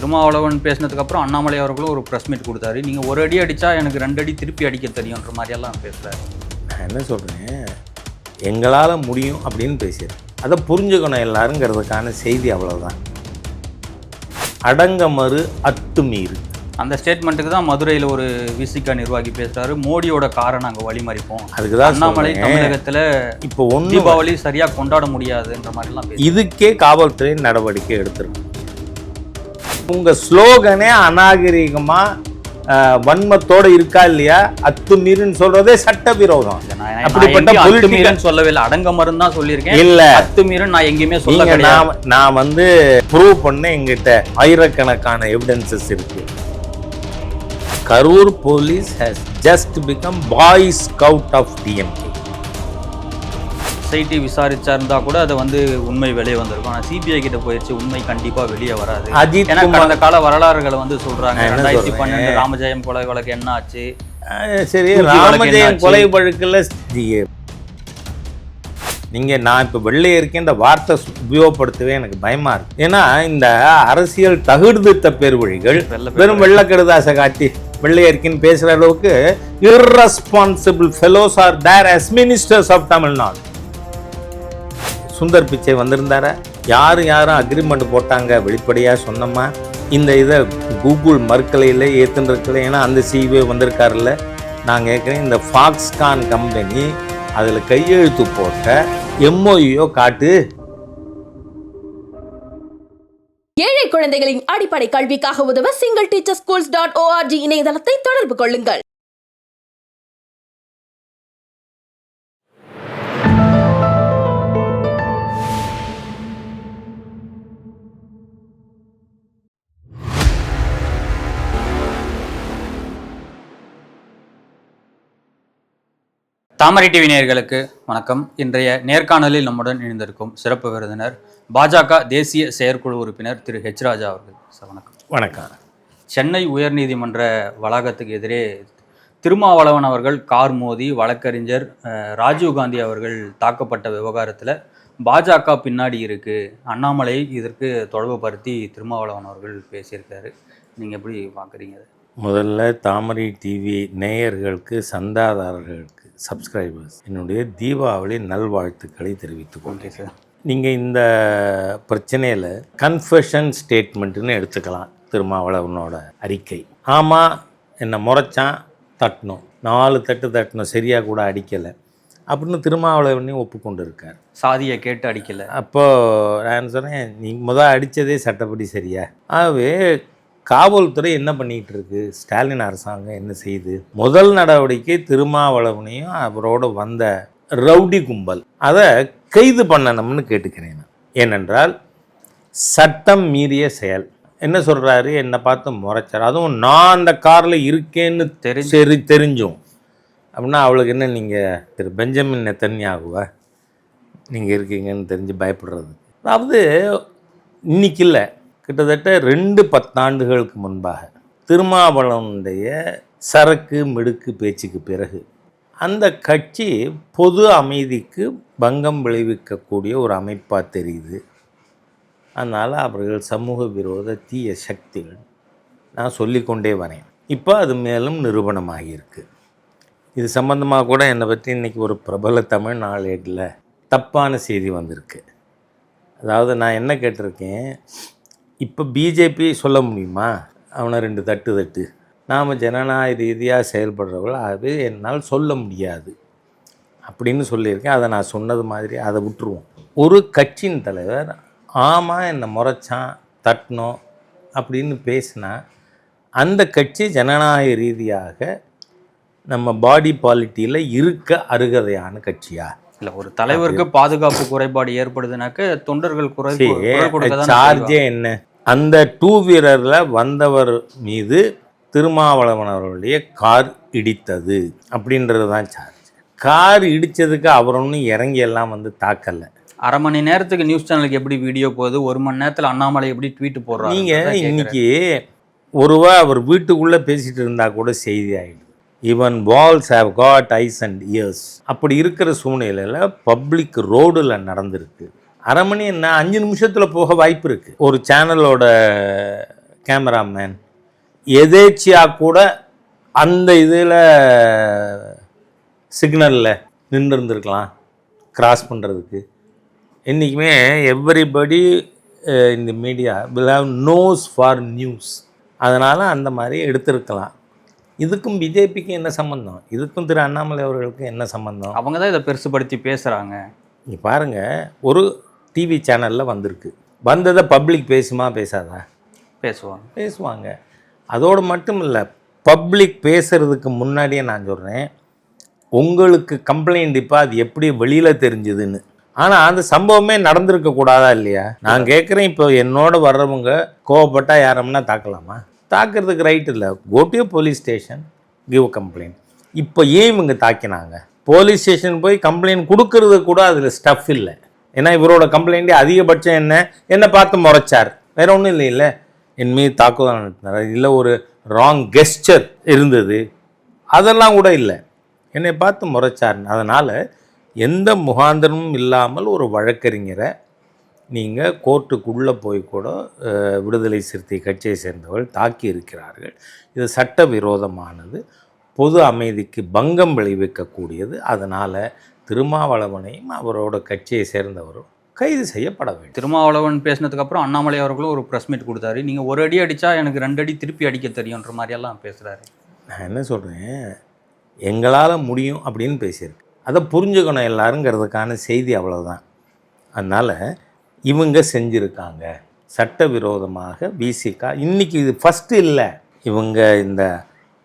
திருமாவளவன் பேசினதுக்கு அப்புறம் அண்ணாமலை அவர்களும் ஒரு ப்ரெஸ் மீட் கொடுத்தாரு. நீங்க ஒரு அடி அடிச்சா எனக்கு ரெண்டு அடி திருப்பி அடிக்க தெரியும்ன்ற மாதிரியெல்லாம் பேசுறாரு நான் என்ன சொல்கிறேன் எங்களால் முடியும் அப்படின்னு பேசிடுறேன் அதை புரிஞ்சுக்கணும் எல்லாருங்கிறதுக்கான செய்தி அவ்வளவுதான். அடங்க மறு அத்துமீறு அந்த ஸ்டேட்மெண்ட்டுக்கு தான் மதுரையில் ஒரு விசிகா நிர்வாகி பேசுறாரு. மோடியோட காரை நாங்கள் வழிமறிப்போம் அதுக்கு தான் அண்ணாமலை. தமிழகத்துல இப்போ ஒன்று தீபாவளி சரியா கொண்டாட முடியாதுன்ற மாதிரிலாம் இதுக்கே காவல்துறை நடவடிக்கை எடுத்திருக்கு. உங்க ஸ்லோகனே அநாகரிகமா அஹ், வன்மத்தோட இருக்கா இல்லையா? அத்துமீறுன்னு சொல்றதே சட்டவிரோதம். அப்படிப்பட்ட சொல்லவே இல்லை அடங்கமருன்னு தான் சொல்லியிருக்கேன். இல்ல. அத்துமீறன் நான் எங்கேயுமே சொல்ல நான் நான் வந்து ப்ரூவ் பண்ண எங்கிட்ட ஆயிரக்கணக்கான எவிடன்சஸ் இருக்கு. Karur police has just become boy scout of DMK SIT விசாரிச்சா இருந்தா கூட அது வந்து உண்மை வெளியே வந்திருக்கும். ஆனா சிபிஐ கிட்ட போயிடுச்சு உண்மை கண்டிப்பா வெளியே வராது. அஜித் ஏன்னா கடந்த கால வரலாறுகளை வந்து சொல்றாங்க. ரெண்டாயிரத்தி? பன்னெண்டு ராமஜெயம் கொலை வழக்கு என்ன ஆச்சு? சரி ராமஜெயம்? கொலை வழக்குல நீங்க நான் இப்ப வெள்ளை இருக்கேன் இந்த வார்த்தை உபயோகப்படுத்தவே எனக்கு பயமா இருக்கு. ஏன்னா இந்த அரசியல் தகுதித்த பேர்வழிகள் வெறும் வெள்ளக்கடுதாசை காட்டி வெள்ளை இருக்கின்னு பேசுற அளவுக்கு irresponsible fellows are there as ministers of Tamil Nadu Sundar Pichai வந்திருந்தாரா. யார் யாரும் அக்ரிமெண்ட் போட்டாங்க? வெளிப்படையாக சொன்னோமா? இந்த இதை கூகுள் மறுக்கலையில் ஏற்றுன்னு இருக்கல ஏன்னா அந்த சிஇஓ வந்திருக்காருல்ல. நான் கேட்குறேன் இந்த ஃபாக்ஸ்கான் கம்பெனி அதில் கையெழுத்து போட்ட எம்ஓயோ காட்டு. ஏழை குழந்தைகளின் அடிப்படை கல்விக்காக உதவ single teacher schools dot ORG இணையதளத்தை தொடர்பு கொள்ளுங்கள். தாமரை டிவி நேயர்களுக்கு வணக்கம். இன்றைய நேர்காணலில் நம்முடன் இணைந்திருக்கும் சிறப்பு விருந்தினர் பாஜக தேசிய செயற்குழு உறுப்பினர் திரு ஹெச் ராஜா அவர்கள். சார் வணக்கம். வணக்கம். சென்னை உயர்நீதிமன்ற வளாகத்துக்கு எதிரே திருமாவளவன் அவர்கள் கார் மோதி வழக்கறிஞர் ராஜீவ்காந்தி அவர்கள் தாக்கப்பட்ட விவகாரத்தில் பாஜக பின்னாடி இருக்கு. அண்ணாமலை இதற்கு தொடர்புபடுத்தி திருமாவளவன் அவர்கள் பேசியிருக்காரு. நீங்கள் எப்படி பார்க்குறீங்க? முதல்ல தாமரை டிவி நேயர்களுக்கு சந்தாதாரர்களுக்கு சப்ஸ்கிரைபர்ஸ் என்னுடைய தீபாவளி நல்வாழ்த்துக்களை தெரிவித்துக் கொள்கிறேன். சார் நீங்கள் இந்த பிரச்சனையில் கன்ஃபெஷன் ஸ்டேட்மெண்ட்டுன்னு எடுத்துக்கலாம் திருமாவளவனோட அறிக்கை. ஆமாம் என்னை முறைச்சான் தட்டணும் நாலு தட்டு தட்டணும் சரியாக கூட அடிக்கலை. அப்படின்னு திருமாவளவனையும் ஒப்புக்கொண்டு இருக்கார் சாதியை கேட்டு அடிக்கல. அப்போது நான் சொன்னேன் நீ முத அடித்ததே சட்டப்படி சரியா? ஆகவே காவல்துறை என்ன பண்ணிகிட்டு இருக்கு? ஸ்டாலின் அரசாங்கம் என்ன செய்யுது முதல் நடவடிக்கை திருமாவளவனையும் அவரோட வந்த ரவுடி கும்பல். அதை கைது பண்ணணும்னு கேட்டுக்கிறேன் நான். ஏனென்றால் சட்டம் மீறிய செயல். என்ன சொல்கிறாரு என்னை பார்த்து முறைச்சார். அதுவும் நான் அந்த காரில் இருக்கேன்னு தெரிஞ்சு. சரி தெரிஞ்சும். அப்படின்னா அவளுக்கு என்ன நீங்கள் திரு பெஞ்சமின் நெத்தன்யாகுவா? நீங்கள் இருக்கீங்கன்னு தெரிஞ்சு பயப்படுறது. அதாவது இன்னைக்கு இல்லை. கிட்டத்தட்ட ரெண்டு பத்தாண்டுகளுக்கு முன்பாக திருமாவளவனுடைய சரக்கு மிடுக்கு பேச்சுக்கு பிறகு அந்த கட்சி பொது அமைதிக்கு பங்கம் விளைவிக்கக்கூடிய ஒரு அமைப்பாக தெரியுது. அதனால் அவர்கள் சமூக விரோத தீய சக்திகள் நான் சொல்லிக்கொண்டே வரேன். இப்போ அது மேலும் நிரூபணமாகியிருக்கு. இது சம்பந்தமாக கூட என்னை பற்றி இன்றைக்கி ஒரு பிரபல தமிழ் நாளேட்டில் தப்பான செய்தி வந்திருக்கு. அதாவது நான் என்ன கேட்டிருக்கேன் இப்போ பிஜேபி சொல்ல முடியுமா? அவனை ரெண்டு தட்டு தட்டு. நாம் ஜனநாயக ரீதியாக செயல்படுறவர்கள் அது என்னால் சொல்ல முடியாது. அப்படின்னு சொல்லியிருக்கேன். அதை நான் சொன்னது மாதிரி அதை விட்டுருவோம். ஒரு கட்சியின் தலைவர் ஆமாம் என்னை முறைச்சான் தட்டணும் அப்படின்னு பேசினா அந்த கட்சி ஜனநாயக ரீதியாக நம்ம பாடி பாலிட்டியில் இருக்க அருகதையான கட்சியா? இல்ல ஒரு தலைவருக்கு பாதுகாப்பு குறைபாடு ஏற்படுதுனாக்க தொண்டர்கள் குறை சார்ஜே என்ன? அந்த டூ வீலரில் வந்தவர் மீது திருமாவளவன் அவர்களுடைய கார் இடித்தது அப்படின்றது தான் சார்ஜ் கார் இடித்ததுக்கு அவர் ஒன்றும் இறங்கி எல்லாம் வந்து தாக்கலை அரை மணி நேரத்துக்கு நியூஸ் சேனலுக்கு எப்படி வீடியோ போகுது? ஒரு மணி நேரத்துல அண்ணாமலை எப்படி ட்வீட் போடுறாங்க நீங்கள் இன்னைக்கு ஒருவா அவர் வீட்டுக்குள்ளே பேசிட்டு இருந்தா கூட செய்தி ஆகிடுது even walls have got eyes and ears அப்படி இருக்கிற சூழ்நிலையில் பப்ளிக் ரோடில் நடந்திருக்கு. அரை மணி என்ன அஞ்சு நிமிஷத்தில் போக வாய்ப்பு இருக்குது ஒரு சேனலோட கேமராமேன் எதேச்சியாக கூட அந்த இதில் சிக்னலில் நின்று இருந்திருக்கலாம் கிராஸ் பண்ணுறதுக்கு என்றைக்குமே எவ்ரிபடி இந்த media will have nose for news அதனால் அந்த மாதிரி எடுத்திருக்கலாம். இதுக்கும் பிஜேபிக்கும் என்ன சம்மந்தம் இதுக்கும் திரு அண்ணாமலை அவர்களுக்கும் என்ன சம்மந்தம் அவங்க தான் இதை பெருசுபடுத்தி பேசுறாங்க. நீ பாருங்கள் ஒரு டிவி சேனலில் வந்திருக்கு. வந்ததை பப்ளிக் பேசுமா பேசாதா? பேசுவாங்க. பேசுவாங்க. அதோடு மட்டும் இல்லை பப்ளிக் பேசுகிறதுக்கு முன்னாடியே நான் சொல்கிறேன் உங்களுக்கு கம்ப்ளைண்ட் இப்போ அது எப்படி வெளியில் தெரிஞ்சுதுன்னு. ஆனால் அந்த சம்பவமே நடந்திருக்க கூடாதா இல்லையா? நான் கேட்குறேன் இப்போ என்னோட வர்றவங்க கோவப்பட்டா யாரம்னா தாக்கலாமா? தாக்குறதுக்கு ரைட் இல்லை. கோட்டியோ போலீஸ் ஸ்டேஷன் கிவ் கம்ப்ளைண்ட் இப்போ ஏன் இவங்க தாக்கினாங்க? போலீஸ் ஸ்டேஷன் போய் கம்ப்ளைண்ட் கொடுக்கறது கூட அதில் ஸ்டஃப் இல்லை. ஏன்னா இவரோட கம்ப்ளைண்ட்டே அதிகபட்சம் என்ன? என்னை பார்த்து முறைச்சார். வேற ஒன்றும் இல்லை இல்லை. என் மீது தாக்குதல் நடத்தினார்? இல்லை ஒரு ராங் கெஸ்டர் இருந்தது. அதெல்லாம் கூட இல்லை. என்னை பார்த்து முறைச்சார் அதனால் எந்த முகாந்திரமும் இல்லாமல் ஒரு வழக்கறிஞரை நீங்கள் கோர்ட்டுக்குள்ளே போய் கூட விடுதலை சிறுத்தை கட்சியை சேர்ந்தவர்கள் தாக்கி இருக்கிறார்கள். இது சட்டவிரோதமானது. பொது அமைதிக்கு பங்கம் விளைவிக்கக்கூடியது. அதனால் திருமாவளவனையும் அவரோட கட்சியை சேர்ந்தவரும் கைது செய்யப்பட வேண்டும். திருமாவளவன் பேசினதுக்கு அப்புறம் அண்ணாமலை அவர்களும் ஒரு ப்ரெஸ் மீட் கொடுத்தாரு. நீங்க ஒரு அடி அடிச்சா எனக்கு ரெண்டு அடி திருப்பி அடிக்க தெரியும்ன்ற மாதிரி எல்லாம் பேசுறாரு. நான் என்ன சொல்கிறேன் எங்களால் முடியும் அப்படின்னு பேசியிருக்கு. அதை புரிஞ்சுக்கணும் எல்லாருங்கிறதுக்கான செய்தி அவ்வளவுதான். அதனால் இவங்க செஞ்சுருக்காங்க. சட்டவிரோதமாக விசிகா இன்னைக்கு இது ஃபஸ்ட்டு இல்லை. இவங்க இந்த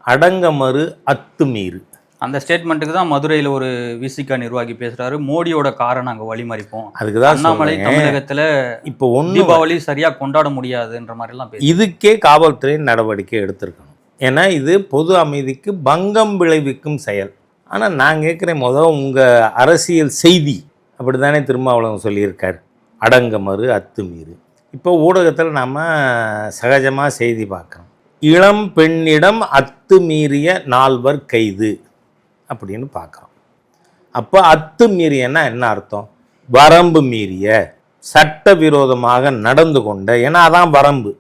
அடங்கமறு அத்துமீறு. அந்த ஸ்டேட்மெண்ட்டுக்கு தான் மதுரையில் ஒரு விசிகா நிர்வாகி பேசுறாரு. மோடியோட காரை நாங்க வழிமறிப்போம். அதுக்கு தான் அண்ணாமலை. தமிழகத்துல இப்போ ஒன்று தீபாவளி சரியா கொண்டாட முடியாதுன்ற மாதிரி எல்லாம் பேசு இதுக்கே காவல்துறை நடவடிக்கை எடுத்திருக்கணும். ஏன்னா இது பொது அமைதிக்கு பங்கம் விளைவிக்கும் செயல். ஆனால் நான் கேட்குறேன் முதல் உங்கள் அரசியல் செய்தி அப்படி தானே திருமாவளவன் சொல்லியிருக்கார். அடங்கமறு அத்துமீறு. இப்போ ஊடகத்தில் நாம் சகஜமாக செய்தி பார்க்குறோம். இளம் பெண்ணிடம் அத்துமீறிய நால்வர் கைது. அப்படின்னு பார்க்குறோம். அப்போ அத்துமீறியன்னா என்ன அர்த்தம்? வரம்பு மீறிய சட்டவிரோதமாக நடந்து கொண்ட ஏன்னா அதான் வரம்பு.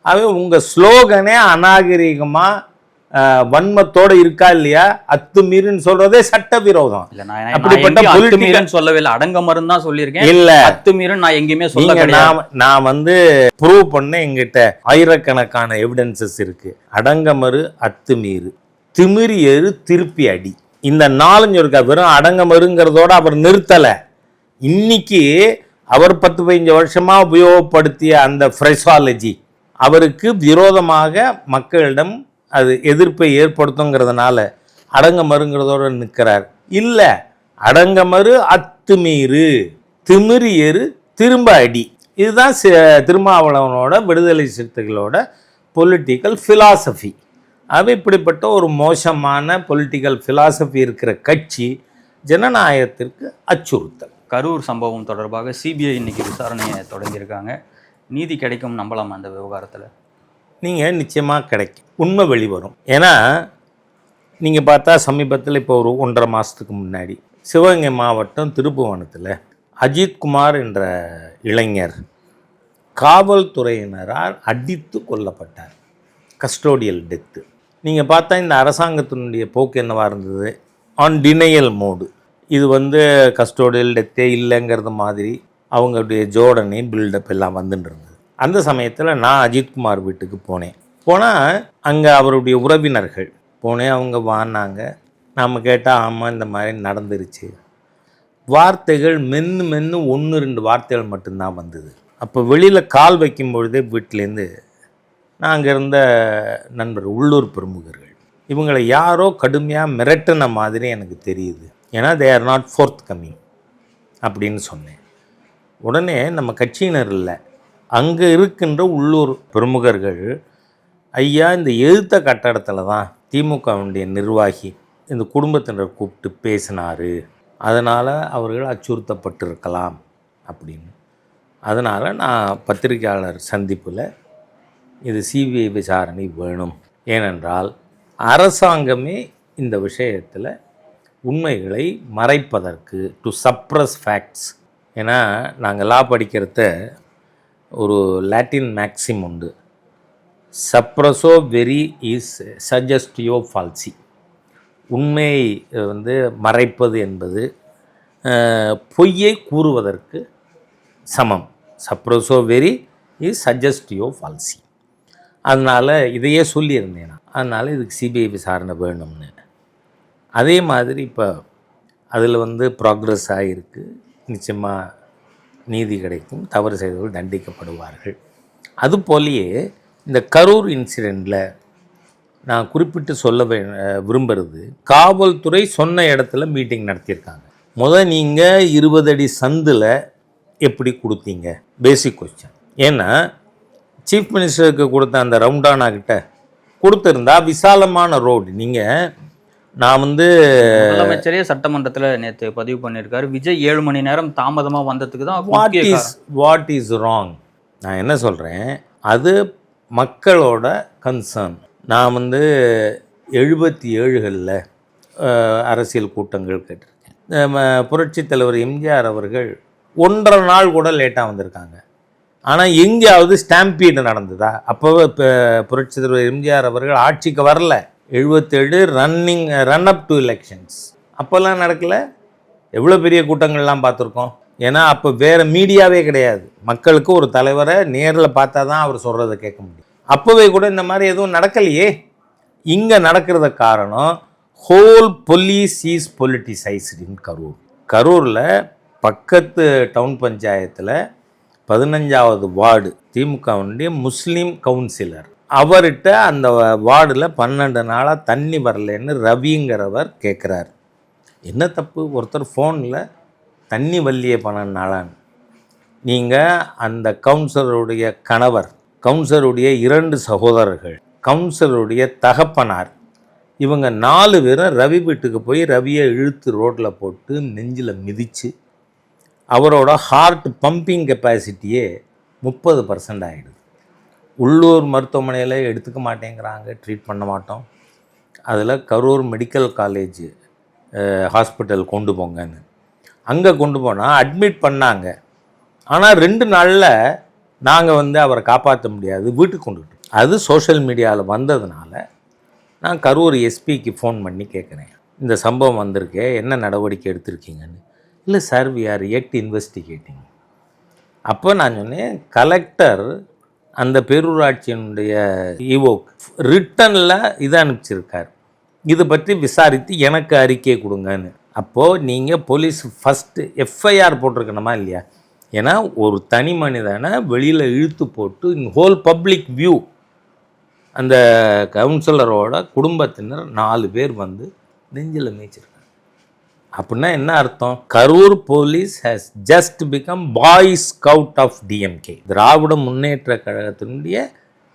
அது உங்கள் ஸ்லோகனே அநாகரிகமாக வன்மத்தோட இருக்கா இல்லையா? அத்துமீறின்னு சொல்றதே சட்டவிரோதம். அப்படிப்பட்ட எங்கேயும் political- அத்துமீறன்னு சொல்லவே இல்லை அடங்கமருன்னு தான் சொல்லியிருக்கேன். இல்ல. அத்துமீறன் நான் எங்கேயுமே சொல்ல நான் நான் வந்து ப்ரூவ் பண்ண எங்கிட்ட. ஆயிரக்கணக்கான எவிடன்சஸ் இருக்கு. அடங்கமறு அத்துமீறு திமிரி ஏறு திருப்பி அடி. இந்த நாலஞ்சு இருக்கா வெறும் அடங்கமறுங்கிறதோட அவர் நிறுத்தலை. இன்னைக்கு அவர் பத்து பதினஞ்சு வருஷமாக உபயோகப்படுத்திய அந்த ஃப்ரெஷாலஜி அவருக்கு விரோதமாக மக்களிடம் அது எதிர்ப்பை ஏற்படுத்துங்கிறதுனால அடங்கமறுங்கிறதோட நிற்கிறார். இல்லை அடங்கமறு அத்துமீறு திமிரி எரு திரும்ப அடி. இதுதான் திருமாவளவனோட விடுதலை சிறுத்தைகளோட பொலிட்டிக்கல் ஃபிலாசபி அது இப்படிப்பட்ட ஒரு மோசமான பொலிட்டிக்கல் philosophy இருக்கிற கட்சி ஜனநாயகத்திற்கு அச்சுறுத்தல். கரூர் சம்பவம் தொடர்பாக சிபிஐ இன்னைக்கு விசாரணையை தொடங்கியிருக்காங்க. நீதி கிடைக்கும் நம்பலாமா அந்த விவகாரத்துல. நீங்கள் நிச்சயமாக கிடைக்கும். உண்மை வெளிவரும். ஏன்னா நீங்கள் பார்த்தா சமீபத்தில் இப்போ ஒரு ஒன்றரை மாதத்துக்கு முன்னாடி சிவகங்கை மாவட்டம் திருப்புவனத்தில் அஜித்குமார் என்ற இளைஞர் காவல்துறையினரால் அடித்து கொல்லப்பட்டார். Custodial death. நீங்கள் பார்த்தா இந்த அரசாங்கத்தினுடைய போக்கு என்னவாக இருந்தது? ஆன் டினையல் மோடு இது வந்து கஸ்டோடியல் டெத்தே இல்லைங்கிறது மாதிரி அவங்களுடைய ஜோடனை பில்டப் எல்லாம் வந்துட்டு இருந்தது. அந்த சமயத்தில் நான் அஜித்குமார் வீட்டுக்கு போனேன். போனால் அங்கே அவருடைய உறவினர்கள் போனேன் அவங்க வானாங்க நாம் கேட்டால் ஆமாம் இந்த மாதிரி நடந்துருச்சு. வார்த்தைகள் மென்று மென்று ஒன்று ரெண்டு வார்த்தைகள் மட்டும்தான் வந்தது. அப்போ வெளியில் கால் வைக்கும் பொழுதே வீட்டிலேருந்து நான் அங்கே இருந்த நண்பர் உள்ளூர் பிரமுகர்கள். இவங்களை யாரோ கடுமையாக மிரட்டின மாதிரி எனக்கு தெரியுது. ஏன்னா they are not fourth coming அப்படின்னு சொன்னேன். உடனே நம்ம கட்சியினர் இல்லை. அங்கே இருக்கின்ற உள்ளூர் பிரமுகர்கள் ஐயா இந்த எழுத்த கட்டடத்தில் தான் திமுகவுடைய நிர்வாகி இந்த குடும்பத்தினர் கூப்பிட்டு பேசினார். அதனால் அவர்கள் அச்சுறுத்தப்பட்டிருக்கலாம். அப்படின்னு. அதனால் நான் பத்திரிகையாளர் சந்திப்பில் இது சிபிஐ விசாரணை வேணும். ஏனென்றால் அரசாங்கமே இந்த விஷயத்தில் உண்மைகளை மறைப்பதற்கு டு சப்ரஸ் ஃபேக்ட்ஸ் ஏன்னா நாங்கள் லா படிக்கிறத ஒரு லாட்டின் மேக்ஸிம் உண்டு. சப்ரஸோ வெரி இஸ் சஜஸ்டியோ ஃபால்சி உண்மையை வந்து மறைப்பது என்பது பொய்யை கூறுவதற்கு சமம். சப்ரஸோ வெரி இஸ் சஜஸ்டியோ ஃபால்சி அதனால் இதையே சொல்லியிருந்தேன் நான். அதனால் இதுக்கு சிபிஐ விசாரணை வேணும்னு. அதே மாதிரி இப்போ அதில் வந்து ப்ராக்ரஸ் ஆகிருக்கு நிச்சயமாக நீதி கிடைக்கும். தவறு செய்தவர்கள் தண்டிக்கப்படுவார்கள். அதுபோலயே இந்த கரூர் இன்சிடெண்ட்டில் நான் குறிப்பிட்டு சொல்ல வே விரும்புகிறது காவல்துறை சொன்ன இடத்துல மீட்டிங் நடத்தியிருக்காங்க. முத நீங்கள் இருபது அடி சந்தில் எப்படி கொடுத்தீங்க? பேசிக் கொஸ்டின் ஏன்னா சீஃப் மினிஸ்டருக்கு கொடுத்த அந்த ரவுண்டானா கிட்ட கொடுத்துருந்தா விசாலமான ரோடு. நீங்கள் நான் வந்து முதலமைச்சரே சட்டமன்றத்துல நேத்து பதிவு பண்ணியிருக்காரு. விஜய் ஏழு மணி நேரம் தாமதமா வந்ததுக்கு தான் what is what is wrong நான் என்ன சொல்கிறேன் அது மக்களோட கன்சர்ன் நான் வந்து எழுபத்தி ஏழுகளில் அரசியல் கூட்டங்கள் கேட்டிருக்கேன். புரட்சித் தலைவர் எம்ஜிஆர் அவர்கள் ஒன்றரை நாள் கூட லேட்டாக வந்திருக்காங்க. ஆனால் எங்கேயாவது ஸ்டாம்பீடு நடந்ததா? அப்போ இப்போ புரட்சி தலைவர் எம்ஜிஆர் அவர்கள் ஆட்சிக்கு வரல. எழுபத்தேழு running run up to elections அப்போல்லாம் நடக்கல. எவ்வளோ பெரிய கூட்டங்கள்லாம் பார்த்துருக்கோம். ஏன்னா அப்போ வேறு மீடியாவே கிடையாது. மக்களுக்கு ஒரு தலைவரை நேரில் பார்த்தா தான் அவர் சொல்கிறத கேட்க முடியும். அப்போவே கூட இந்த மாதிரி எதுவும் நடக்கலையே. இங்கே நடக்கிறத காரணம் whole police is politicised in in Karur கரூரில் பக்கத்து டவுன் பஞ்சாயத்தில் பதினஞ்சாவது வார்டு திமுகவுடைய முஸ்லீம் கவுன்சிலர். அவர்கிட்ட அந்த வார்டில் பன்னெண்டு நாளாக தண்ணி வரலன்னு ரவிங்கிறவர் கேட்குறார் என்ன தப்பு? ஒருத்தர் ஃபோனில் தண்ணி வல்லியே பன்னெண்டு நாளான்னு. நீங்கள் அந்த கவுன்சிலருடைய கணவர் கவுன்சிலருடைய இரண்டு சகோதரர்கள் கவுன்சிலருடைய தகப்பனார் இவங்க நாலு பேரும் ரவி வீட்டுக்கு போய் ரவியை இழுத்து ரோட்டில் போட்டு நெஞ்சில் மிதித்து அவரோட ஹார்ட் பம்பிங் கெப்பாசிட்டியே முப்பது பர்சன்ட் ஆகிடுது உள்ளூர் மருத்துவமனையில் எடுத்துக்க மாட்டேங்கிறாங்க ட்ரீட் பண்ண மாட்டோம். அதில் கரூர் மெடிக்கல் காலேஜ் ஹாஸ்பிட்டல் கொண்டு போங்கன்னு. அங்கே கொண்டு போனால் அட்மிட் பண்ணாங்க. ஆனால் ரெண்டு நாளில் நாங்கள் வந்து அவரை காப்பாற்ற முடியாது வீட்டுக்கு கொண்டுட்டு அது சோஷியல் மீடியாவில் வந்ததுனால நான் கரூர் எஸ்பிக்கு ஃபோன் பண்ணி கேட்குறேன் இந்த சம்பவம் வந்திருக்கே என்ன நடவடிக்கை எடுத்திருக்கீங்கன்னு. இல்லை sir we are yet investigating அப்போ நான் சொன்னேன் கலெக்டர் அந்த பேரூராட்சியினுடைய இவோ ரிட்டனில் இதை அனுப்பிச்சிருக்கார். இது பற்றி விசாரித்து எனக்கு அறிக்கை கொடுங்கன்னு. அப்போது நீங்கள் போலீஸ் ஃபஸ்ட்டு எஃப்ஐஆர் போட்டிருக்கணுமா இல்லையா? ஏன்னா ஒரு தனி மனிதனை வெளியில் இழுத்து போட்டு ஹோல் பப்ளிக் வியூ அந்த கவுன்சிலரோட குடும்பத்தினர் நாலு பேர் வந்து நெஞ்சில் மேய்ச்சிருக்காங்க. அப்படின்னா என்ன அர்த்தம்? Karur police has just become boy scout of DMK Dravida Munnetra கழகத்தினுடைய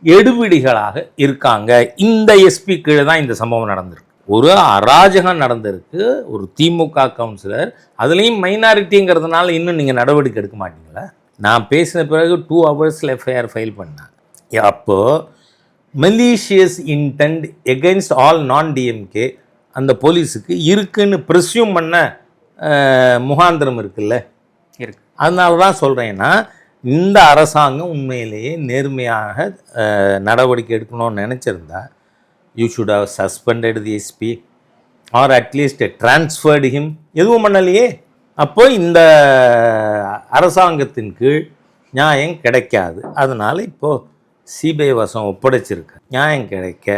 எடுபிடிகளாக இருக்காங்க. இந்த எஸ்பி கீழே தான் இந்த சம்பவம் நடந்திருக்கு. ஒரு அராஜகம் நடந்திருக்கு. ஒரு திமுக கவுன்சிலர் அதுலேயும் மைனாரிட்டிங்கிறதுனால இன்னும் நீங்கள் நடவடிக்கை எடுக்க மாட்டீங்களா? நான் பேசின பிறகு டூ ஹவர்ஸில் எஃப்ஐஆர் ஃபைல் பண்ணேன். அப்போது மெலீஷியஸ் இன்டென்ட் எகென்ஸ்ட் ஆல் நான் டிஎம்கே அந்த போலீஸுக்கு இருக்குன்னு ப்ரெஸ்யூம் பண்ண முகாந்திரம் இருக்குல்ல? இருக்கு. அதனால தான் சொல்கிறேன்னா இந்த அரசாங்கம் உண்மையிலேயே நேர்மையாக நடவடிக்கை எடுக்கணும்னு நினச்சிருந்தா you should have suspended the SP or at least transferred him எதுவும் பண்ணலையே? அப்போ இந்த அரசாங்கத்தின் கீழ் நியாயம் கிடைக்காது. அதனால் இப்போது சிபிஐ வசம் ஒப்படைச்சிருக்கு. நியாயம் கிடைக்க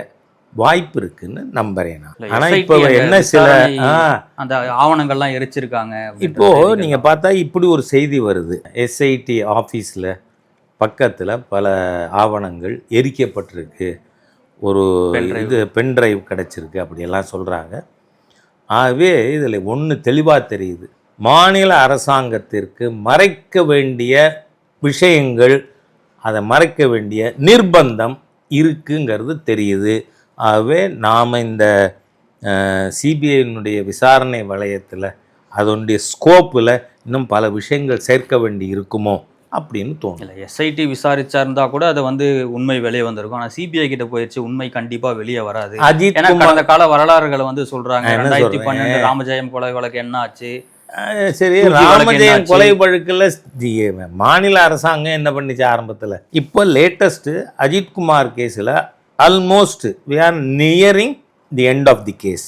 வாய்ப்பு இருக்குன்னு நம்புறேன் நான். ஆனால் SIT இப்போ என்ன சில அந்த ஆவணங்கள்லாம் எரிச்சிருக்காங்க இப்போ நீங்க பார்த்தா இப்படி ஒரு செய்தி வருது. எஸ்ஐடி ஆஃபீஸில் பக்கத்தில் பல ஆவணங்கள் எரிக்கப்பட்டிருக்கு. ஒரு. இது பென்ட்ரைவ் கிடச்சிருக்கு அப்படியெல்லாம் சொல்கிறாங்க ஆகவே இதில் ஒன்று தெளிவாக தெரியுது. மாநில அரசாங்கத்திற்கு மறைக்க வேண்டிய விஷயங்கள் அதை மறைக்க வேண்டிய நிர்பந்தம் இருக்குங்கிறது தெரியுது. ஆகவே நாம் இந்த சிபிஐனுடைய விசாரணை வளையத்தில் அதனுடைய ஸ்கோப்பில் இன்னும் பல விஷயங்கள் சேர்க்க வேண்டி இருக்குமோ அப்படின்னு தோணும். இல்ல எஸ்ஐடி விசாரிச்சா இருந்தா கூட அது வந்து உண்மை வெளியே வந்திருக்கும். ஆனா சிபிஐ கிட்ட போயிடுச்சு உண்மை கண்டிப்பா வெளியே வராது. அஜித் கடந்த கால வரலாறுகளை வந்து சொல்றாங்க. ரெண்டாயிரத்தி? பன்னெண்டு ராமஜெயம் கொலை வழக்கு என்ன ஆச்சு? சரி ராமஜெயம்? கொலை வழக்கில் மாநில அரசாங்கம் என்ன பண்ணிச்சு ஆரம்பத்தில்? இப்போ லேட்டஸ்ட்டு அஜித்குமார் கேஸில் almost we are nearing the end of the case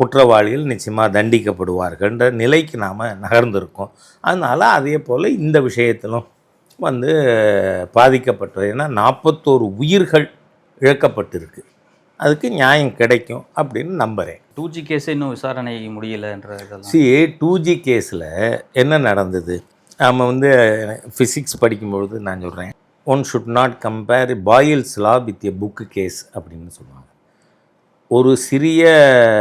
குற்றவாளிகள் நிச்சயமாக தண்டிக்கப்படுவார்கள்ன்ற நிலைக்கு நாம் நகர்ந்திருக்கோம். அதனால் அதே போல் இந்த விஷயத்திலும் வந்து பாதிக்கப்பட்டது ஏன்னா நாற்பத்தோரு உயிர்கள் இழக்கப்பட்டிருக்கு. அதுக்கு நியாயம் கிடைக்கும் அப்படின்னு நம்புகிறேன் டூ ஜி கேஸே இன்னும் விசாரணை முடியலன்ற சி டூ ஜி கேஸில் என்ன நடந்தது? நம்ம வந்து ஃபிசிக்ஸ் படிக்கும்பொழுது நான் சொல்கிறேன் one should not compare Boyle's law with a book case அப்படின்னு சொல்லுவாங்க. ஒரு சிறிய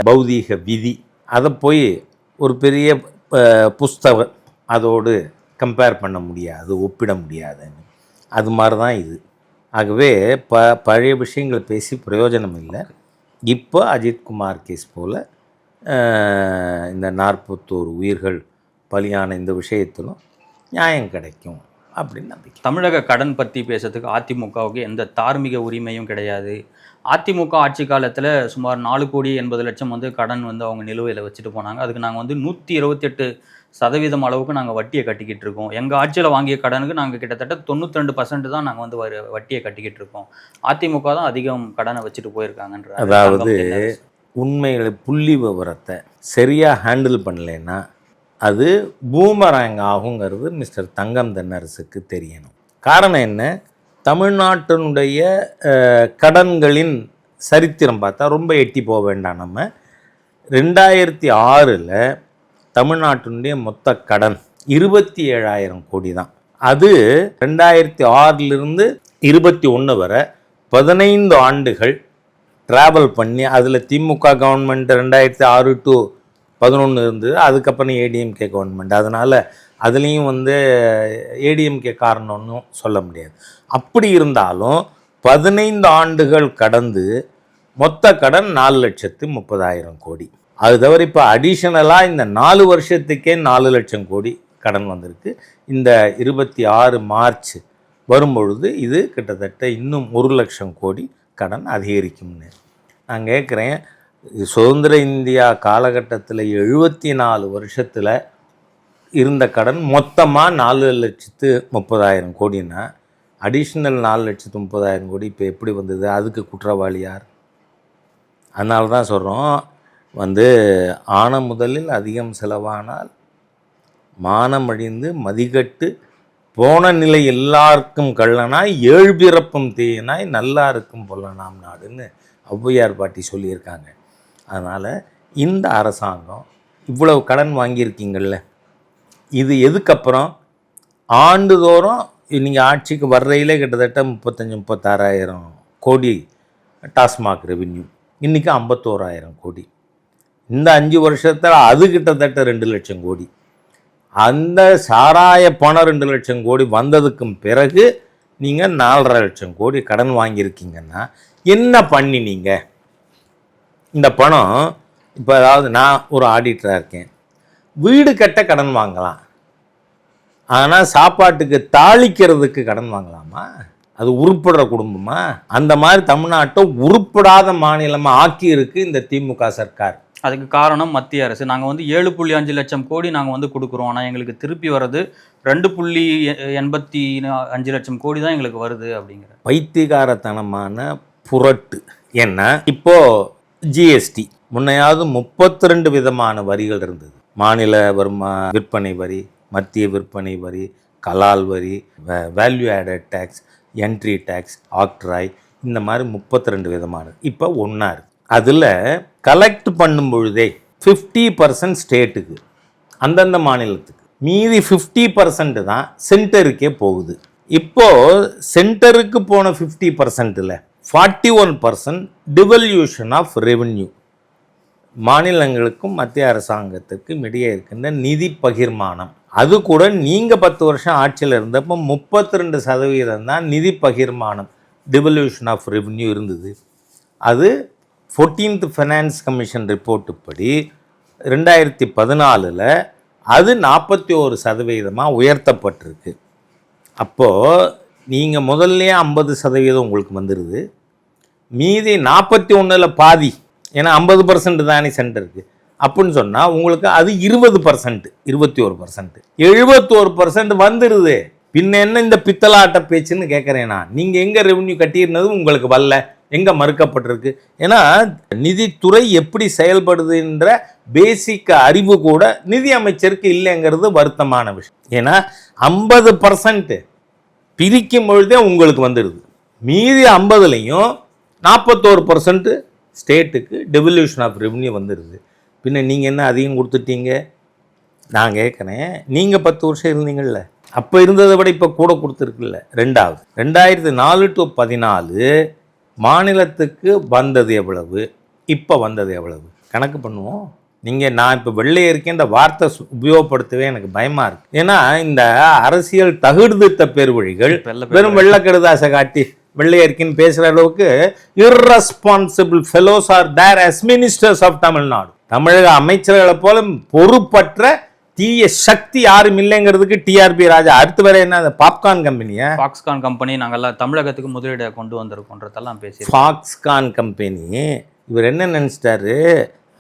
பௌதீக விதி அதை போய் ஒரு பெரிய புஸ்தகம் அதோடு கம்பேர் பண்ண முடியாது ஒப்பிட முடியாதுன்னு. அது மாதிரி தான் இது. ஆகவே ப பழைய விஷயங்களை பேசி பிரயோஜனம் இல்லை. இப்போ அஜித்குமார் கேஸ் போல் இந்த நாற்பத்தோரு உயிர்கள் பலியான இந்த விஷயத்திலும் நியாயம் கிடைக்கும். அப்படின்னு நம்பிக்கை. தமிழக கடன் பற்றி பேசுறதுக்கு அதிமுகவுக்கு எந்த தார்மீக உரிமையும் கிடையாது. அதிமுக ஆட்சி காலத்தில் சுமார் நாலு கோடி எண்பது லட்சம் வந்து கடன் வந்து அவங்க நிலுவையில் வச்சுட்டு போனாங்க. அதுக்கு நாங்கள் வந்து நூற்றி இருபத்தெட்டு சதவீதம் அளவுக்கு நாங்கள் வட்டியை கட்டிக்கிட்டு இருக்கோம். எங்கள் ஆட்சியில் வாங்கிய கடனுக்கு நாங்கள் கிட்டத்தட்ட தொண்ணூற்றி ரெண்டு பர்சன்ட் தான் நாங்கள் வந்து வரு- வட்டியை கட்டிக்கிட்டு இருக்கோம். அதிமுக தான் அதிகம் கடனை வச்சுட்டு போயிருக்காங்கன்ற அதாவது. உண்மைகளை புள்ளி விவரத்தை சரியாக ஹேண்டில் பண்ணலைன்னா அது பூமராங் ஆகுங்கிறது மிஸ்டர் தங்கம் தென்னரசுக்கு தெரியணும். காரணம் என்ன? தமிழ்நாட்டினுடைய கடன்களின் சரித்திரம் பார்த்தா ரொம்ப எட்டி போக வேண்டாம் நம்ம. ரெண்டாயிரத்தி ஆறில் தமிழ்நாட்டினுடைய மொத்த கடன் இருபத்தி ஏழாயிரம் கோடி தான். அது ரெண்டாயிரத்தி ஆறிலிருந்து இருபத்தி ஒன்று வரை பதினைந்து ஆண்டுகள் ட்ராவல் பண்ணி அதில் திமுக கவர்மெண்ட் ரெண்டாயிரத்தி ஆறு டு பதினொன்று இருந்தது அதுக்கப்புறம் ஏடிஎம்கே கவர்மெண்ட் அதனால் அதுலேயும் வந்து ஏடிஎம்கே காரணம்னு சொல்ல முடியாது. அப்படி இருந்தாலும் பதினைந்து ஆண்டுகள் கடந்து மொத்த கடன் நாலு லட்சத்து முப்பதாயிரம் கோடி. அது தவிர இப்போ அடிஷனலாக இந்த நாலு வருஷத்துக்கே நாலு லட்சம் கோடி கடன் வந்திருக்கு. இந்த இருபத்தி ஆறு மார்ச் வரும்பொழுது இது கிட்டத்தட்ட இன்னும் ஒரு லட்சம் கோடி கடன் அதிகரிக்கும்னு நான் கேட்குறேன் சுதந்திர இந்தியா காலகட்டத்தில் எழுபத்தி நாலு வருஷத்தில் இருந்த கடன் மொத்தமாக நாலு லட்சத்து முப்பதாயிரம் கோடின்னா அடிஷ்னல் நாலு லட்சத்து முப்பதாயிரம் கோடி இப்போ எப்படி வந்தது? அதுக்கு குற்றவாளி யார்? அதனால தான் சொல்கிறோம் வந்து ஆன முதலில் அதிகம் செலவானால் மானம் அழிந்து மதிகட்டு போன நிலை எல்லாருக்கும் கள்ளனாய் ஏழு பிறப்பும் தீயனாய் நல்லாருக்கும் பொல்லனாம் நாடுன்னு ஔவையார் பாட்டி சொல்லியிருக்காங்க. அதனால் இந்த அரசாங்கம் இவ்வளவு கடன் வாங்கியிருக்கீங்கள்ல இது எதுக்கப்புறம்? ஆண்டுதோறும் நீங்கள் ஆட்சிக்கு வர்றையிலே கிட்டத்தட்ட முப்பத்தஞ்சு முப்பத்தாறாயிரம் கோடி டாஸ்மாக் ரெவின்யூ இன்றைக்கி ஐம்பத்தோராயிரம் கோடி. இந்த அஞ்சு வருஷத்தில் அது கிட்டத்தட்ட ரெண்டு லட்சம் கோடி. அந்த சாராய பணம் ரெண்டு லட்சம் கோடி வந்ததுக்கும் பிறகு நீங்கள் நாலரை லட்சம் கோடி கடன் வாங்கியிருக்கீங்கன்னா என்ன பண்ணினீங்க? இந்த பணம் இப்போ அதாவது நான் ஒரு ஆடிட்டராக இருக்கேன். வீடு கட்ட கடன் வாங்கலாம். ஆனால் சாப்பாட்டுக்கு தாளிக்கிறதுக்கு கடன் வாங்கலாமா? அது உருப்படுற குடும்பமா? அந்த மாதிரி தமிழ்நாட்டை உருப்படாத மாநிலமாக ஆக்கி இருக்கு இந்த திமுக சர்க்கார். அதுக்கு காரணம் மத்திய அரசு. நாங்கள் வந்து ஏழு புள்ளி அஞ்சு லட்சம் கோடி நாங்கள் வந்து கொடுக்குறோம். ஆனால் எங்களுக்கு திருப்பி வர்றது ரெண்டு புள்ளி எண்பத்தி அஞ்சு லட்சம் கோடி தான் எங்களுக்கு வருது அப்படிங்கிற. பைத்தியகாரத்தனமான புரட்டு. ஏன்னா இப்போ ஜிஎஸ்டி. முன்னையாவது முப்பத்தி ரெண்டு விதமான வரிகள் இருந்தது. மாநில வருமா விற்பனை வரி மத்திய விற்பனை வரி கலால் வரி value added tax entry tax octroi இந்த மாதிரி முப்பத்தி ரெண்டு விதமானது. இப்போ ஒன்றா இருக்குது அதில் கலெக்ட் பண்ணும் பொழுதே ஃபிஃப்டி பர்சன்ட் ஸ்டேட்டுக்கு அந்தந்த மாநிலத்துக்கு. மீதி ஃபிஃப்டி பர்சன்ட் தான் சென்டருக்கே போகுது. இப்போது சென்டருக்கு போன fifty பர்சன்ட்டில் forty one percent devolution of revenue மாநிலங்களுக்கும் மத்திய அரசாங்கத்துக்கும் இடையே இருக்கின்ற நிதி பகிர்மானம். அது கூட நீங்கள் பத்து வருஷம் ஆட்சியில் இருந்தப்போ முப்பத்தி ரெண்டு சதவீதம் தான் நிதி பகிர்மானம் டிவல்யூஷன் ஆஃப் ரெவென்யூ இருந்தது. அது ஃபோர்டீன்த் ஃபைனான்ஸ் கமிஷன் ரிப்போர்ட்டு படி ரெண்டாயிரத்தி பதினாலில் அது நாற்பத்தி ஒரு சதவீதமாக உயர்த்தப்பட்டிருக்கு. அப்போது நீங்கள் முதல்லையே ஐம்பது சதவீதம் உங்களுக்கு வந்துடுது மீதி நாற்பத்தி ஒன்றில் பாதி ஏன்னா ஐம்பது பர்சன்ட் தானே சென்டருக்கு அப்படின்னு சொன்னால் உங்களுக்கு அது இருபது பர்சன்ட் இருபத்தி ஒரு பர்சன்ட் எழுபத்தோரு பர்சன்ட் வந்துடுது பின்ன என்ன இந்த பித்தலாட்ட பேச்சுன்னு கேட்குறேன் நான். நீங்கள் எங்கே ரெவன்யூ கட்டியிருந்தது உங்களுக்கு வரல எங்கே மறுக்கப்பட்டிருக்கு? ஏன்னா நிதித்துறை எப்படி செயல்படுதுன்ற பேசிக் அறிவு கூட நிதி அமைச்சருக்கு இல்லைங்கிறது வருத்தமான விஷயம். ஏன்னா ஐம்பது பர்சன்ட் பிரிக்கும் பொழுதே உங்களுக்கு வந்துடுது மீதி ஐம்பதுலையும் நாற்பத்தோரு பர்சன்ட் ஸ்டேட்டுக்கு டெவல்யூஷன் ஆஃப் ரெவன்யூ வந்துடுது பின்ன நீங்கள் என்ன அதிகம் கொடுத்துட்டீங்க? நான் கேட்குறேன். நீங்கள் பத்து வருஷம் இருந்தீங்கள்ல அப்போ இருந்ததை விட இப்போ கூட கொடுத்துருக்குல்ல ரெண்டாவது ரெண்டாயிரத்தி நாலு டு பதினாலு மாநிலத்துக்கு வந்தது எவ்வளவு? இப்போ வந்தது எவ்வளவு? கணக்கு பண்ணுவோம். நீங்கள் நான் இப்போ வெள்ளை இருக்கேன் இந்த வார்த்தை உபயோகப்படுத்தவே எனக்கு பயமாக இருக்கு. ஏன்னா இந்த அரசியல் தகுதித்த பெருவழிகள் வெள்ளை வெறும் வெள்ளக்கடுதாசை காட்டி வெள்ளை இருக்கின்னு பேசுகிற அளவுக்கு irresponsible fellows are there as ministers of Tamil Nadu தமிழக அமைச்சர்களை போல பொறுப்பற்ற தீய சக்தி யாரும் இல்லைங்கிறதுக்கு டிஆர்பி ராஜா அடுத்து வேற என்ன அந்த பாப்கார்ன் கம்பெனியா ஃபாக்ஸ்கான் கம்பெனி நாங்கெல்லாம் தமிழகத்துக்கு முதலீடை கொண்டு வந்திருக்கோன்றதெல்லாம் பேசி ஃபாக்ஸ்கான் கம்பெனி இவர் என்ன நினச்சிட்டாரு?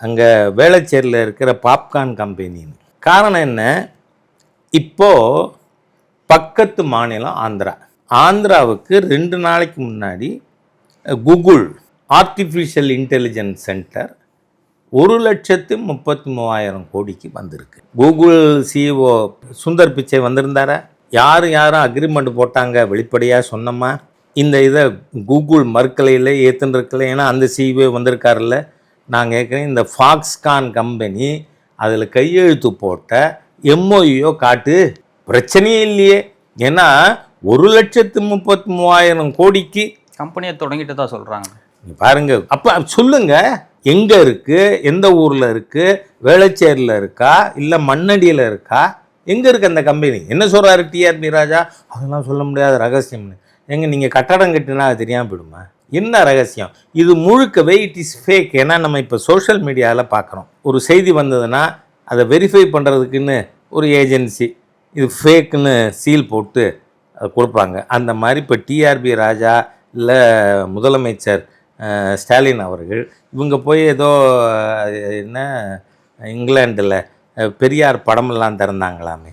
அங்கே வேளச்சேரியில் இருக்கிற பாப்கார்ன் கம்பெனின்னு காரணம் என்ன? இப்போ பக்கத்து மாநிலம் ஆந்திரா. ஆந்திராவுக்கு ரெண்டு நாளைக்கு முன்னாடி கூகுள் ஆர்டிஃபிஷியல் இன்டெலிஜென்ஸ் சென்டர் ஒரு லட்சத்து முப்பத்தி மூவாயிரம் கோடிக்கு வந்திருக்கு. கூகுள் சிஇஓ சுந்தர் பிச்சை வந்திருந்தாரா? யார் யாரும் அக்ரிமெண்ட் போட்டாங்க? வெளிப்படையாக சொன்னோமா? இந்த இதை கூகுள் மறுக்கலையில் ஏற்றுன்னு இருக்கல. ஏன்னா அந்த சிஇஓ வந்திருக்காருல்ல. நான் கேட்குறேன் இந்த ஃபாக்ஸ்கான் கம்பெனி அதில் கையெழுத்து போட்ட எம்ஓயோ காட்டு? பிரச்சனையே இல்லையே. ஏன்னா ஒரு லட்சத்து முப்பத்தி மூவாயிரம் கோடிக்கு கம்பெனியை தொடங்கிட்டு தான் சொல்றாங்க. நீங்க பாருங்க அப்ப சொல்லுங்க எங்க இருக்கு எந்த ஊர்ல இருக்கு வேளச்சேரியில் இருக்கா இல்ல மண்ணடியில இருக்கா எங்க இருக்கு அந்த கம்பெனி? என்ன சொல்றாரு டிஆர்பி ராஜா? அதெல்லாம் சொல்ல முடியாத ரகசியம்னு. எங்க நீங்க கட்டடம் கட்டினா அது தெரியாம போயிடுமா? என்ன ரகசியம்? இது முழுக்கவே இட் இஸ் ஃபேக் ஏன்னா நம்ம இப்போ சோஷியல் மீடியாவில் பார்க்குறோம் ஒரு செய்தி வந்ததுன்னா அதை வெரிஃபை பண்ணுறதுக்குன்னு ஒரு ஏஜென்சி இது ஃபேக்குன்னு சீல் போட்டு கொடுப்பாங்க. அந்த மாதிரி இப்போ டிஆர்பி ராஜா இல்லை முதலமைச்சர் ஸ்டாலின் அவர்கள் இவங்க போய் ஏதோ என்ன இங்கிலாண்டில் பெரியார் படமெல்லாம் திறந்தாங்களாமே.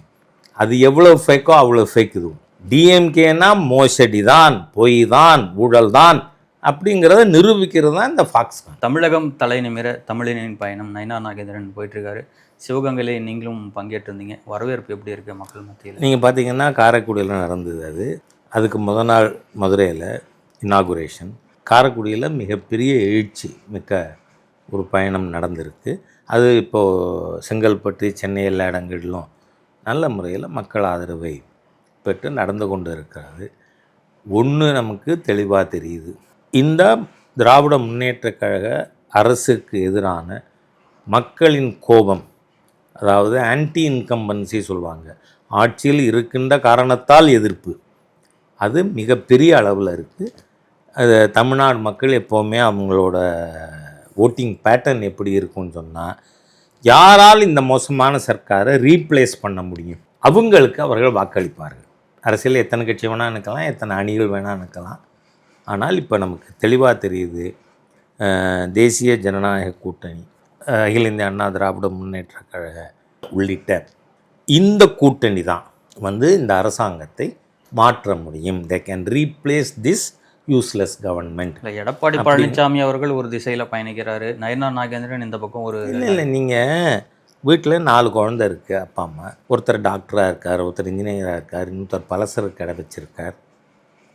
அது எவ்வளோ ஃபேக்கோ அவ்வளோ ஃபேக் இதுவும் டிஎம்கேனா மோசடி தான் பொய் தான் ஊழல் தான் அப்படிங்கிறத நிரூபிக்கிறது தான் இந்த ஃபாக்ஸ் தமிழகம் தலை நிமிர தமிழினின் பயணம் நயனா நாகேந்திரன் போயிட்டுருக்காரு. சிவகங்கையில் நீங்களும் பங்கேற்றிருந்தீங்க. வரவேற்பு எப்படி இருக்கு மக்கள் மத்தியில்? நீங்கள் பார்த்தீங்கன்னா காரைக்குடியில் நடந்தது அது. அதுக்கு முத நாள் மதுரையில் இனாகுரேஷன் காரைக்குடியில் மிகப்பெரிய எழுச்சி மிக்க ஒரு பயணம் நடந்திருக்கு. அது இப்போது செங்கல்பட்டு சென்னை எல்லா இடங்களிலும் நல்ல முறையில் மக்கள் ஆதரவை பெற்று நடந்து கொண்டு இருக்கிறது. ஒன்று நமக்கு தெளிவாக தெரியுது. இந்த திராவிட முன்னேற்ற கழக அரசுக்கு எதிரான மக்களின் கோபம் அதாவது ஆன்டி இன்கம்பன்சி சொல்லுவாங்க. ஆட்சியில் இருக்கின்ற காரணத்தால் எதிர்ப்பு. அது மிகப்பெரிய அளவில் இருக்குது அது தமிழ்நாடு மக்கள் எப்போவுமே அவங்களோட ஓட்டிங் பேட்டர்ன் எப்படி இருக்கும்னு சொன்னால் யாரால் இந்த மோசமான சர்க்காரை ரீப்ளேஸ் பண்ண முடியும்? அவங்களுக்கு அவர்கள் வாக்களிப்பார்கள். அரசியல் எத்தனை கட்சி வேணால் நிற்கலாம் எத்தனை அணிகள் வேணால் நிற்கலாம். ஆனால் இப்போ நமக்கு தெளிவாக தெரியுது தேசிய ஜனநாயக கூட்டணி. அகில இந்திய அண்ணா திராவிட முன்னேற்ற கழக உள்ளிட்ட இந்த கூட்டணி தான் வந்து இந்த அரசாங்கத்தை மாற்ற முடியும். They can replace this useless government இல்லை எடப்பாடி பழனிசாமி அவர்கள் ஒரு திசையில பயணிக்கிறாரு. நயனா நாகேந்திரன் இந்த பக்கம் ஒரு இல்லை இல்லை நீங்கள் வீட்டில் நாலு குழந்தை இருக்குது அப்பா அம்மா. ஒருத்தர் டாக்டராக இருக்கார் ஒருத்தர் இன்ஜினியராக இருக்கார் இன்னொருத்தர் பலசர கடை வச்சுருக்கார்.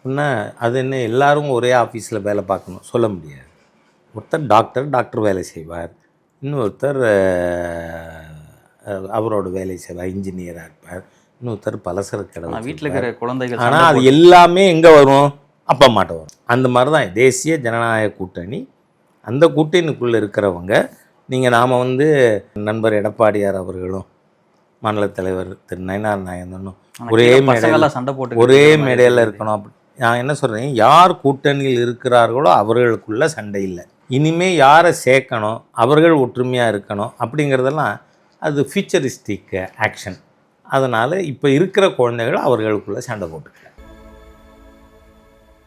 என்ன அது என்ன எல்லாரும் ஒரே ஆஃபீஸில் வேலை பார்க்கணும் சொல்ல முடியாது. ஒருத்தர் டாக்டர் டாக்டர் வேலை செய்வார். இன்னொருத்தர் அவரோட வேலை செய்வார் இன்ஜினியராக இருப்பார். இன்னொருத்தர் பலசர கடை வீட்டில். இருக்கிற குழந்தைகள் ஆனால் அது எல்லாமே எங்கே வரும்? அப்பா அம்மாட்ட வரும். அந்த மாதிரி தான் தேசிய ஜனநாயக கூட்டணி. அந்த கூட்டணிக்குள்ளே இருக்கிறவங்க நீங்கள் நாம் வந்து நண்பர் எடப்பாடியார் அவர்களும் மாநில தலைவர் திரு நயனார் நாயந்தனும் ஒரே மேடையில் சண்டை போட்டு ஒரே மேடையில் இருக்கணும். அப்படி நான் என்ன சொல்கிறேன் யார் கூட்டணியில் இருக்கிறார்களோ அவர்களுக்குள்ள சண்டை இல்லை. இனிமேல் யாரை சேர்க்கணும் அவர்கள் ஒற்றுமையாக இருக்கணும் அப்படிங்கிறதெல்லாம் அது ஃபியூச்சரிஸ்டிக் ஆக்ஷன் அதனால் இப்போ இருக்கிற குழந்தைகள் அவர்களுக்குள்ளே சண்டை போட்டுக்கல